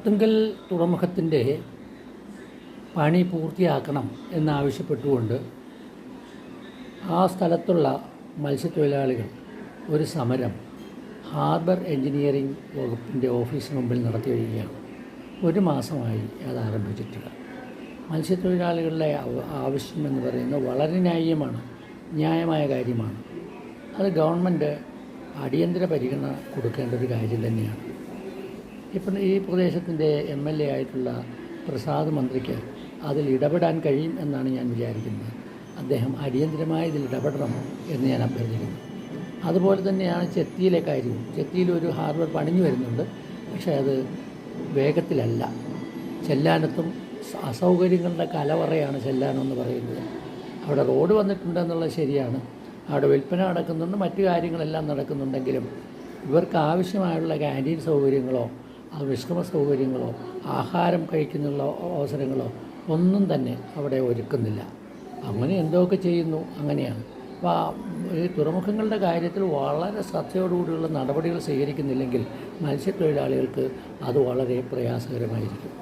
പോത്തുങ്കൽ തുറമുഖത്തിന്റെ പണി പൂർത്തിയാക്കണം എന്നാവശ്യപ്പെട്ടുകൊണ്ട് ആ സ്ഥലത്തുള്ള മത്സ്യത്തൊഴിലാളികൾ ഒരു സമരം ഹാർബർ എൻജിനീയറിംഗ് വകുപ്പിന്റെ ഓഫീസിന് മുമ്പിൽ നടത്തി വരികയാണ്. ഒരു മാസമായി അത് ആരംഭിച്ചിട്ടില്ല. മത്സ്യത്തൊഴിലാളികളുടെ ആവശ്യം എന്ന് പറയുന്നത് വളരെ ന്യായമാണ് ന്യായമായ കാര്യമാണ്. അത് ഗവൺമെന്റ് അടിയന്തര പരിഗണന കൊടുക്കേണ്ട ഒരു കാര്യം തന്നെയാണ്. ഇപ്പം ഈ പ്രദേശത്തിന്റെ എം എൽ എ ആയിട്ടുള്ള പ്രസാദ് മന്ത്രിക്ക് അതിൽ ഇടപെടാൻ കഴിയും എന്നാണ് ഞാൻ വിചാരിക്കുന്നത്. അദ്ദേഹം അടിയന്തിരമായ ഇതിൽ ഇടപെടണം എന്ന് ഞാൻ അഭ്യർത്ഥിക്കുന്നു. അതുപോലെ തന്നെയാണ് ചെത്തിയിലെ കാര്യവും ചെത്തിയിൽ ഒരു ഹാർബർ പണിഞ്ഞു വരുന്നുണ്ട്. പക്ഷേ അത് വേഗത്തിലല്ല. ചെല്ലാനത്തും അസൗകര്യങ്ങളുടെ കലവറയാണ് ചെല്ലാനെന്ന് പറയുന്നത്. അവിടെ റോഡ് വന്നിട്ടുണ്ടെന്നുള്ളത് ശരിയാണ്. അവിടെ വിൽപ്പന നടക്കുന്നുണ്ട്. മറ്റു കാര്യങ്ങളെല്ലാം നടക്കുന്നുണ്ടെങ്കിലും ഇവർക്ക് ആവശ്യമായുള്ള ക്യാന്റീൻ സൗകര്യങ്ങളോ വിശ്രമ സൗകര്യങ്ങളോ ആഹാരം കഴിക്കുന്നുള്ള അവസരങ്ങളോ ഒന്നും തന്നെ അവിടെ ഒരുക്കുന്നില്ല. അങ്ങനെ എന്തൊക്കെ ചെയ്യുന്നു? അങ്ങനെയാണ്. അപ്പോൾ ഈ തുറമുഖങ്ങളുടെ കാര്യത്തിൽ വളരെ ശ്രദ്ധയോടുകൂടിയുള്ള നടപടികൾ സ്വീകരിക്കുന്നില്ലെങ്കിൽ മത്സ്യത്തൊഴിലാളികൾക്ക് അത് വളരെ പ്രയാസകരമായിരിക്കും.